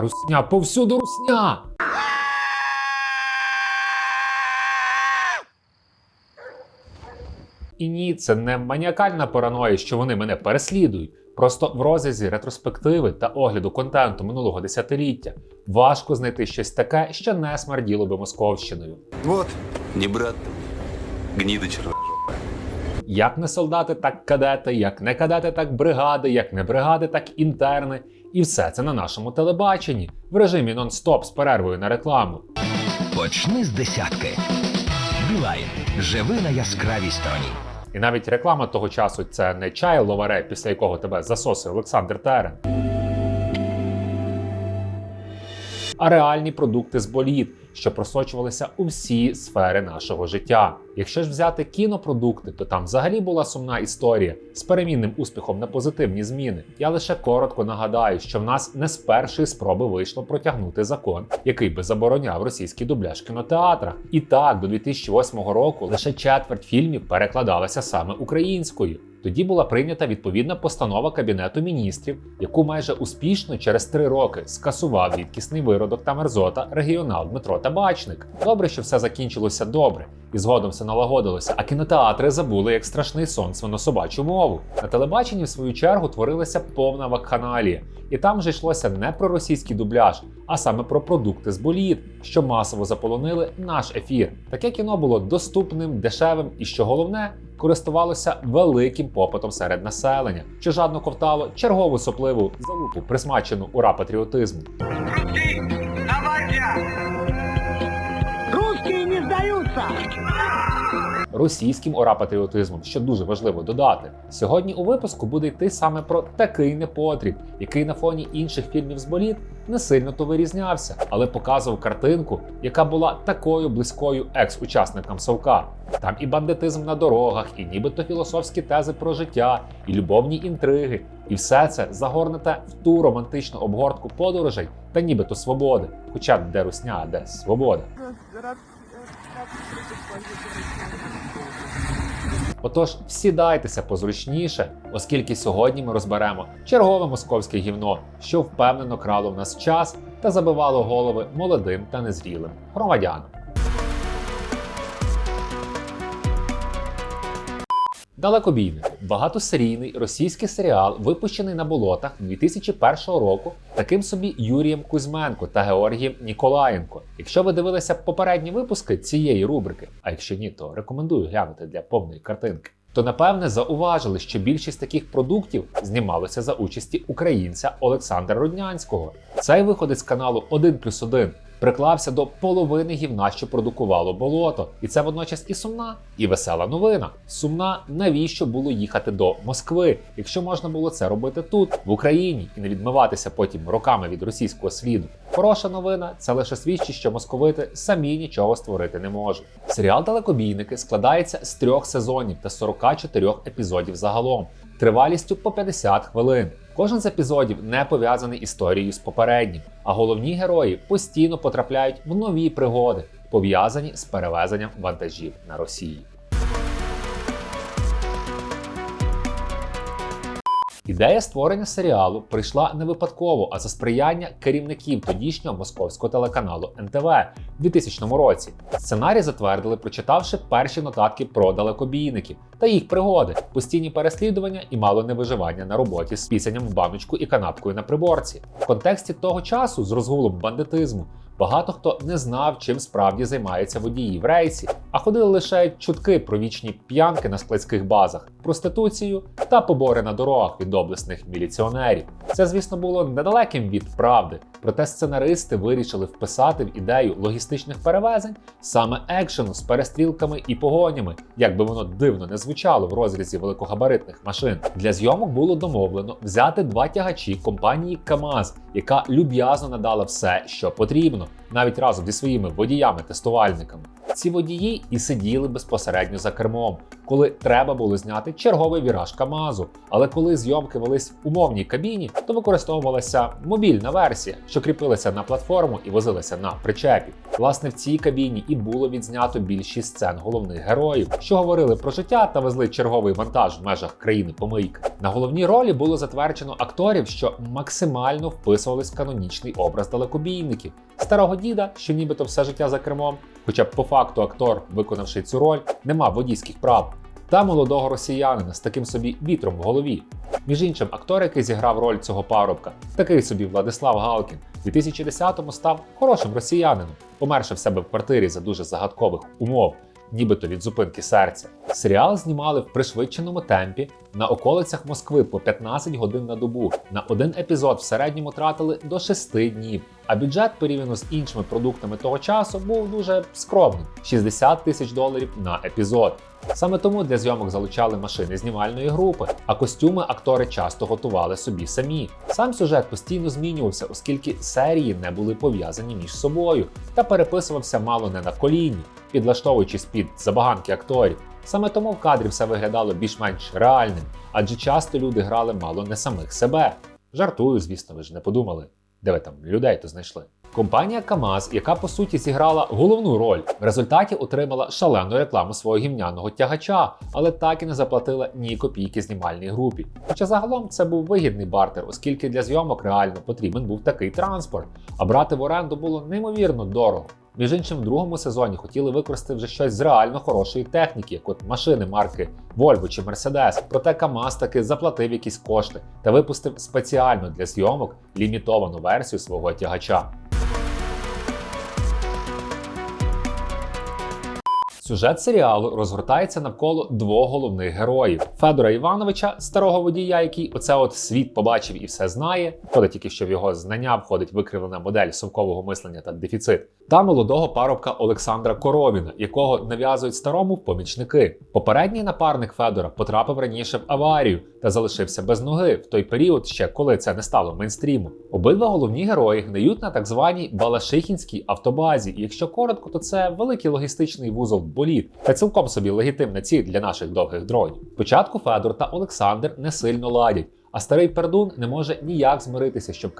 Русня, повсюду русня! І ні, це не маніакальна параноя, що вони мене переслідують. Просто в розрізі ретроспективи та огляду контенту минулого десятиліття важко знайти щось таке, що не смерділо би Московщиною. Вот, не брат, гнида черна. Як не солдати, так кадети, як не кадети, так бригади, як не бригади, так інтерни. І все це на нашому телебаченні в режимі нон-стоп з перервою на рекламу. Почни з десятки. Білайн. Живи на яскравій стороні. І навіть реклама того часу це не чай ловаре, після якого тебе засосує Олександр Терен. А реальні продукти з боліт, що просочувалися у всі сфери нашого життя. Якщо ж взяти кінопродукти, то там взагалі була сумна історія з перемінним успіхом на позитивні зміни. Я лише коротко нагадаю, що в нас не з першої спроби вийшло протягнути закон, який би забороняв російський дубляж в кінотеатрах. І так, до 2008 року лише четверть фільмів перекладалася саме українською. Тоді була прийнята відповідна постанова Кабінету міністрів, яку майже успішно через три роки скасував рідкісний виродок та мерзота регіонал Дмитро Табачник. Добре, що все закінчилося добре, і згодом все налагодилося. А кінотеатри забули як страшний сон свинособачу мову. На телебаченні, в свою чергу, творилася повна вакханалія. І там вже йшлося не про російський дубляж, а саме про продукти з боліт, що масово заполонили наш ефір. Таке кіно було доступним, дешевим і, що головне, користувалося великим попитом серед населення, що жадно ковтало чергову сопливу залупу, присмачену ура патріотизму. Русские російським ора-патріотизмом, що дуже важливо додати. Сьогодні у випуску буде йти саме про такий непотріб, який на фоні інших фільмів з боліт не сильно то вирізнявся, але показував картинку, яка була такою близькою екс-учасникам Совка. Там і бандитизм на дорогах, і нібито філософські тези про життя, і любовні інтриги, і все це загорнуте в ту романтичну обгортку подорожей та нібито свободи. Хоча де русня, а де свобода. Отож, всідайтеся позручніше, оскільки сьогодні ми розберемо чергове московське гівно, що впевнено крало в нас час та забивало голови молодим та незрілим громадянам. Далекобійник багатосерійний російський серіал, випущений на болотах 2001 року, таким собі Юрієм Кузьменко та Георгієм Ніколаєнко. Якщо ви дивилися попередні випуски цієї рубрики, а якщо ні, то рекомендую глянути для повної картинки. То напевне зауважили, що більшість таких продуктів знімалося за участі українця Олександра Руднянського. Цей виходить з каналу 1 плюс 1 приклався до половини гівна, що продукувало болото. І це водночас і сумна, і весела новина. Сумна, навіщо було їхати до Москви, якщо можна було це робити тут, в Україні, і не відмиватися потім роками від російського сліду. Хороша новина це лише свідчить, що московити самі нічого створити не можуть. Серіал Далекобійники складається з трьох сезонів та 44 епізодів загалом, тривалістю по 50 хвилин. Кожен з епізодів не пов'язаний історією з попереднім, а головні герої постійно потрапляють в нові пригоди, пов'язані з перевезенням вантажів на Росії. Ідея створення серіалу прийшла не випадково, а за сприяння керівників тодішнього московського телеканалу НТВ у 2000 році. Сценарій затвердили, прочитавши перші нотатки про далекобійників та їх пригоди, постійні переслідування і мало не виживання на роботі з пісенням в баночку і канапкою на приборці. В контексті того часу з розгулом бандитизму. Багато хто не знав, чим справді займаються водії в рейсі, а ходили лише чутки про вічні п'янки на складських базах, проституцію та побори на дорогах від доблесних міліціонерів. Це, звісно, було недалеким від правди, проте сценаристи вирішили вписати в ідею логістичних перевезень саме екшену з перестрілками і погонями, як би воно дивно не звучало в розрізі великогабаритних машин. Для зйомок було домовлено взяти два тягачі компанії КАМАЗ, яка люб'язно надала все, що потрібно, Halo. Навіть разом зі своїми водіями-тестувальниками. Ці водії і сиділи безпосередньо за кермом, коли треба було зняти черговий віраж Камазу. Але коли зйомки велись в умовній кабіні, то використовувалася мобільна версія, що кріпилася на платформу і возилася на причепі. Власне, в цій кабіні і було відзнято більшість сцен головних героїв, що говорили про життя та везли черговий вантаж в межах країни помийки. На головній ролі було затверджено акторів, що максимально вписувались в канонічний образ далекобійників. Старого діда, що нібито все життя за кермом, хоча б по факту актор, виконавши цю роль, не мав водійських прав. Та молодого росіянина з таким собі вітром в голові. Між іншим, актор, який зіграв роль цього парубка, такий собі Владислав Галкін, у 2010-му став хорошим росіянином, померши в себе в квартирі за дуже загадкових умов, нібито від зупинки серця. Серіал знімали в пришвидшеному темпі на околицях Москви по 15 годин на добу. На один епізод в середньому тратили до 6 днів. А бюджет порівняно з іншими продуктами того часу був дуже скромним 60 тисяч доларів на епізод. Саме тому для зйомок залучали машини знімальної групи, а костюми актори часто готували собі самі. Сам сюжет постійно змінювався, оскільки серії не були пов'язані між собою та переписувався мало не на коліні, підлаштовуючись під забаганки акторів. Саме тому в кадрі все виглядало більш-менш реальним, адже часто люди грали мало не самих себе. Жартую, звісно, ви ж не подумали, де ви там людей то знайшли. Компанія КАМАЗ, яка по суті зіграла головну роль, в результаті отримала шалену рекламу свого гімняного тягача, але так і не заплатила ні копійки знімальній групі. Хоча загалом це був вигідний бартер, оскільки для зйомок реально потрібен був такий транспорт, а брати в оренду було неймовірно дорого. Між іншим, в другому сезоні хотіли використати вже щось з реально хорошої техніки, як от машини марки Volvo чи Mercedes. Проте КАМАЗ таки заплатив якісь кошти та випустив спеціально для зйомок лімітовану версію свого тягача. Сюжет серіалу розгортається навколо двох головних героїв: Федора Івановича, старого водія, який оце от світ побачив і все знає. Входить тільки що в його знання входить викривлена модель совкового мислення та дефіцит, та молодого парубка Олександра Коровіна, якого нав'язують старому помічники. Попередній напарник Федора потрапив раніше в аварію та залишився без ноги в той період, ще коли це не стало мейнстрімом. Обидва головні герої гниють на так званій Балашихінській автобазі. І якщо коротко, то це великий логістичний вузол боліт та цілком собі легітимна ціль для наших довгих дронів. Спочатку Федор та Олександр не сильно ладять. А старий пердун не може ніяк змиритися, що в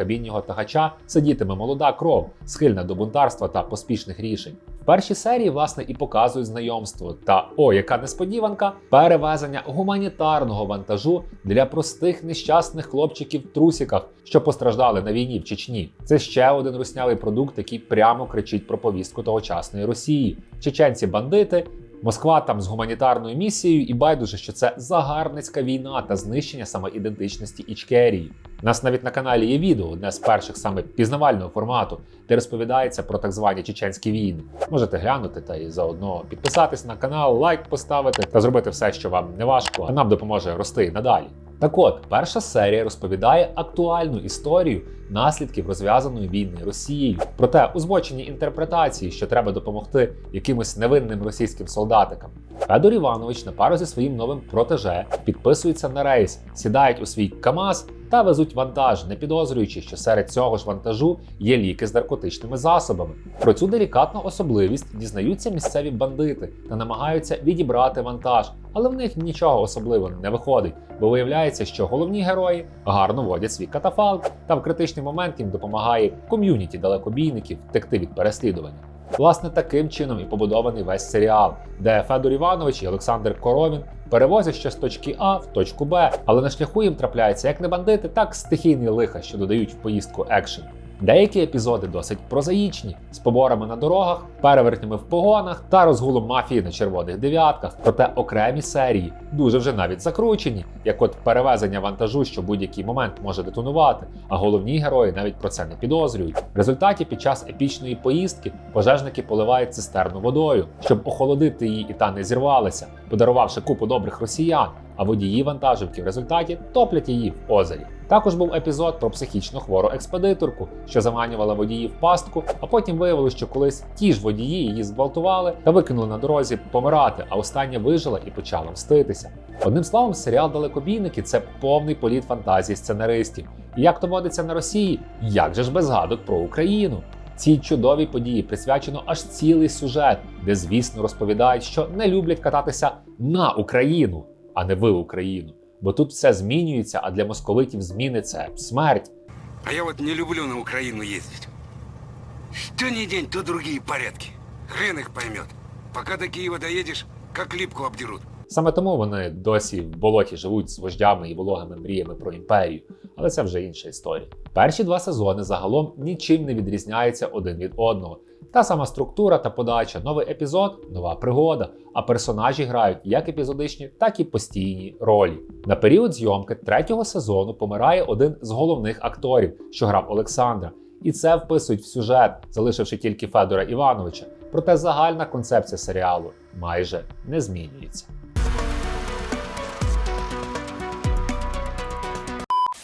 тагача сидітиме молода кров, схильна до бунтарства та поспішних рішень. В першій серії, власне, і показують знайомство та о, яка несподіванка, перевезення гуманітарного вантажу для простих нещасних хлопчиків в трусіках, що постраждали на війні в Чечні. Це ще один руснявий продукт, який прямо кричить про повістку тогочасної Росії. Чеченці бандити. Москва там з гуманітарною місією, і байдуже, що це загарбницька війна та знищення самоідентичності Ічкерії. Нас навіть на каналі є відео, одне з перших саме пізнавального формату, де розповідається про так звані чеченські війни. Можете глянути та і заодно підписатись на канал, лайк поставити та зробити все, що вам не важко, а нам допоможе рости надалі. Так от, перша серія розповідає актуальну історію наслідків розв'язаної війни Росією, проте узбочені інтерпретації, що треба допомогти якимось невинним російським солдатикам. Федор Іванович на пару зі своїм новим протеже підписується на рейс, сідають у свій КАМАЗ та везуть вантаж, не підозрюючи, що серед цього ж вантажу є ліки з наркотичними засобами. Про цю делікатну особливість дізнаються місцеві бандити та намагаються відібрати вантаж, але в них нічого особливого не виходить, бо виявляється, що головні герої гарно водять свій катафалк, та в критичний момент їм допомагає ком'юніті далекобійників втекти від переслідування. Власне, таким чином і побудований весь серіал, де Федор Іванович і Олександр Коровін перевозять ще з точки А в точку Б, але на шляху їм трапляється як не бандити, так стихійні лиха, що додають в поїздку екшен. Деякі епізоди досить прозаїчні, з поборами на дорогах, перевертнями в погонах та розгулом мафії на червоних дев'ятках. Проте окремі серії дуже вже навіть закручені, як от перевезення вантажу, що будь-який момент може детонувати, а головні герої навіть про це не підозрюють. В результаті під час епічної поїздки пожежники поливають цистерну водою, щоб охолодити її і та не зірвалася, подарувавши купу добрих росіян. А водії вантажівки в результаті топлять її в озері. Також був епізод про психічно хвору експедиторку, що заманювала водіїв в пастку, а потім виявилось, що колись ті ж водії її зґвалтували та викинули на дорозі помирати, а остання вижила і почала мститися. Одним словом, серіал Далекобійники це повний політ фантазії сценаристів. І як то водиться на Росії, як же ж без згадок про Україну? Цій чудовій події присвячено аж цілий сюжет, де, звісно, розповідають, що не люблять кататися на Україну, а не в Україну. Бо тут все змінюється, а для московитів зміни це смерть. А я вот не люблю на Украину ездить. Что ни день, то другие порядки. Хрен их поймет. Пока до Киева доедешь, как липку обдерут. Саме тому вони досі в болоті живуть з вождями і вологими мріями про імперію, але це вже інша історія. Перші два сезони загалом нічим не відрізняються один від одного. Та сама структура та подача, новий епізод, нова пригода. А персонажі грають як епізодичні, так і постійні ролі. На період зйомки третього сезону помирає один з головних акторів, що грав Олександра. І це вписують в сюжет, залишивши тільки Федора Івановича. Проте загальна концепція серіалу майже не змінюється.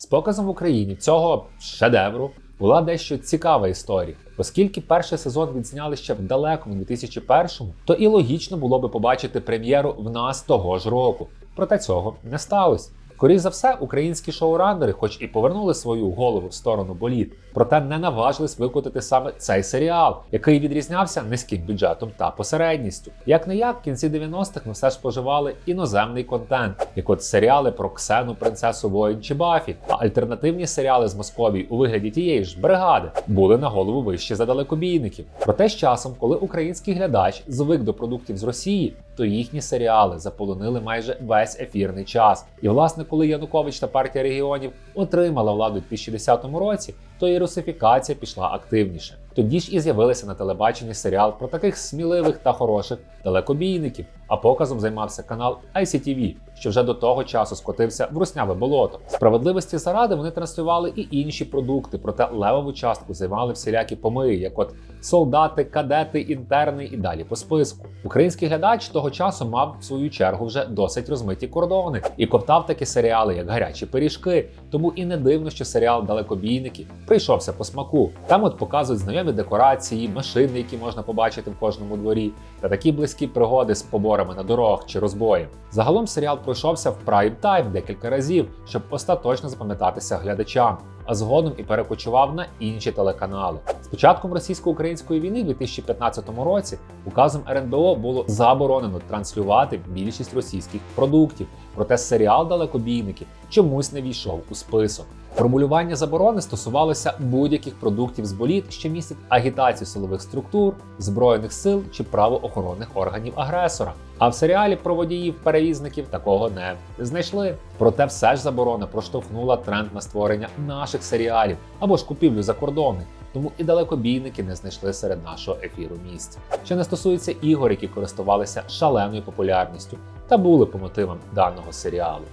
З показом в Україні цього шедевру була дещо цікава історія, оскільки перший сезон відзняли ще в далекому 2001-му, то і логічно було би побачити прем'єру в нас того ж року. Проте цього не сталося. Скоріше за все, українські шоураннери, хоч і повернули свою голову в сторону боліт, проте не наважились викотити саме цей серіал, який відрізнявся низьким бюджетом та посередністю. Як не як, в кінці 90-х ми все ж споживали іноземний контент, як от серіали про Ксену, принцесу воїн чи Бафі, а альтернативні серіали з Московії у вигляді тієї ж бригади були на голову вищі за далекобійників. Проте з часом, коли український глядач звик до продуктів з Росії, то їхні серіали заполонили майже весь ефірний час. І власне, коли Янукович та партія регіонів отримала владу у 2010 році, то і русифікація пішла активніше. Тоді ж і з'явилися на телебаченні серіал про таких сміливих та хороших далекобійників. А показом займався канал ICTV, що вже до того часу скотився в русняве болото. Справедливості заради вони транслювали і інші продукти, проте левову частку займали всілякі помиї, як от солдати, кадети, інтерни і далі по списку. Український глядач того часу мав в свою чергу вже досить розмиті кордони і ковтав такі серіали, як гарячі пиріжки. Тому і не дивно, що серіал Далекобійники прийшовся по смаку. Там от показують знайомі декорації, машини, які можна побачити в кожному дворі, та такі близькі пригоди з поборами на дорогах чи розбоєм. Загалом серіал пройшовся в прайм тайм декілька разів, щоб остаточно запам'ятатися глядачам. А згодом і перекочував на інші телеканали. З початком російсько-української війни в 2015 році указом РНБО було заборонено транслювати більшість російських продуктів. Проте серіал Далекобійники чомусь не війшов у список. Формулювання заборони стосувалося будь-яких продуктів з боліт, що містять агітацію силових структур, збройних сил чи правоохоронних органів агресора. А в серіалі про водіїв-перевізників такого не знайшли. Проте все ж заборона проштовхнула тренд на створення наших серіалів або ж купівлю закордонних. Тому і далекобійники не знайшли серед нашого ефіру місць. Що не стосується ігор, які користувалися шаленою популярністю та були по мотивам даного серіалу.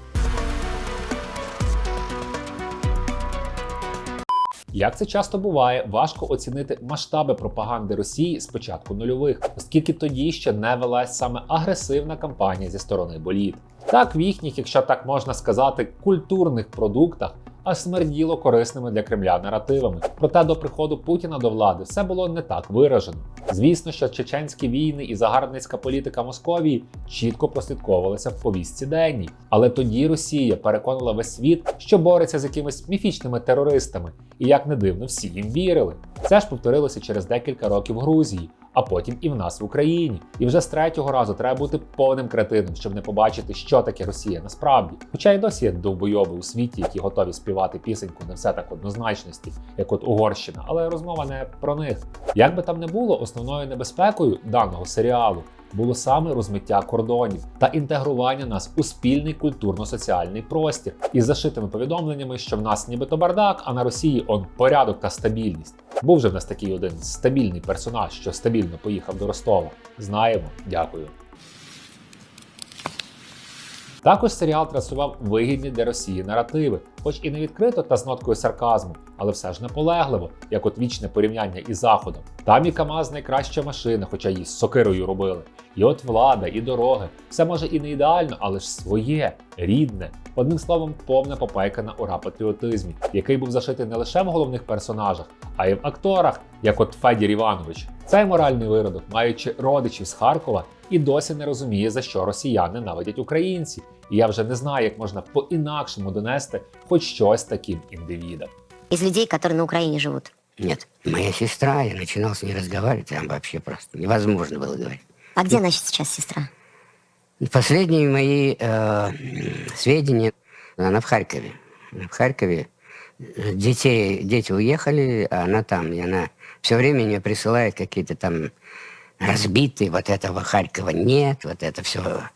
Як це часто буває, важко оцінити масштаби пропаганди Росії з початку нульових, оскільки тоді ще не велась саме агресивна кампанія зі сторони боліт. Так в їхніх, якщо так можна сказати, культурних продуктах аж смерділо корисними для Кремля наративами. Проте до приходу Путіна до влади все було не так виражено. Звісно, що чеченські війни і загарбницька політика Московії чітко прослідковувалися в повістці денній. Але тоді Росія переконала весь світ, що бореться з якимись міфічними терористами, і як не дивно, всі їм вірили. Це ж повторилося через декілька років Грузії. А потім і в нас в Україні. І вже з третього разу треба бути повним кретином, щоб не побачити, що таке Росія насправді. Хоча й досі є довбойоби у світі, які готові співати пісеньку не все так однозначності, як от Угорщина, але розмова не про них. Як би там не було, основною небезпекою даного серіалу було саме розмиття кордонів та інтегрування нас у спільний культурно-соціальний простір із зашитими повідомленнями, що в нас нібито бардак, а на Росії он порядок та стабільність. Був же в нас такий один стабільний персонаж, що стабільно поїхав до Ростова. Знаємо, дякую. Також серіал трасував вигідні для Росії наративи, хоч і не відкрито та з ноткою сарказму, але все ж наполегливо, як от вічне порівняння із Заходом. Там і КАМАЗ найкраща машина, хоча її з сокирою робили. І от влада, і дороги. Все може і не ідеально, але ж своє, рідне. Одним словом, повна попайка на ура патріотизмі, який був зашитий не лише в головних персонажах, а й в акторах, як от Федір Іванович. Цей моральний виродок, маючи родичів з Харкова, і досі не розуміє, за що росіяни ненавидять українці. І я вже не знаю, як можна по-інакшому донести хоч щось таким індивідам. из людей, которые на Украине живут. Нет, моя сестра, я начинал с ней разговаривать, там вообще просто невозможно было говорить. А где она сейчас, сестра? Последние мои э, сведения, она в Харькове. Она в Харькове. Детей, дети уехали, а она там. И она все время мне присылает какие-то там разбитые, вот этого Харькова нет, вот это все.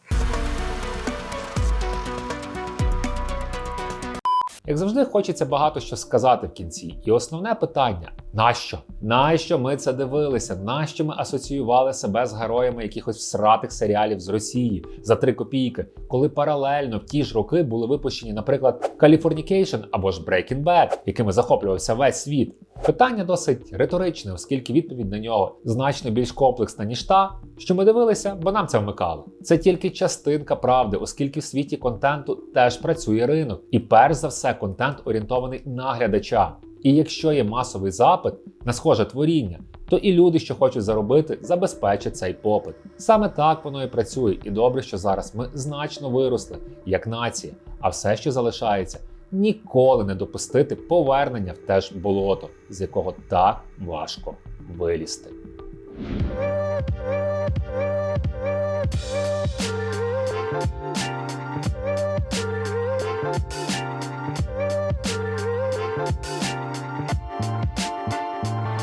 Як завжди, хочеться багато що сказати в кінці. І основне питання: нащо? Нащо ми це дивилися? Нащо ми асоціювали себе з героями якихось всратих серіалів з Росії за три копійки, коли паралельно в ті ж роки були випущені, наприклад, Californication або ж Breaking Bad, якими захоплювався весь світ? Питання досить риторичне, оскільки відповідь на нього значно більш комплексна, ніж та, що ми дивилися, бо нам це вмикало. Це тільки частинка правди, оскільки в світі контенту теж працює ринок, і перш за все, контент орієнтований на глядача. І якщо є масовий запит на схоже творіння, то і люди, що хочуть заробити, забезпечать цей попит. Саме так воно і працює, і добре, що зараз ми значно виросли як нація, а все, що залишається, ніколи не допустити повернення в те ж болото, з якого так важко вилізти.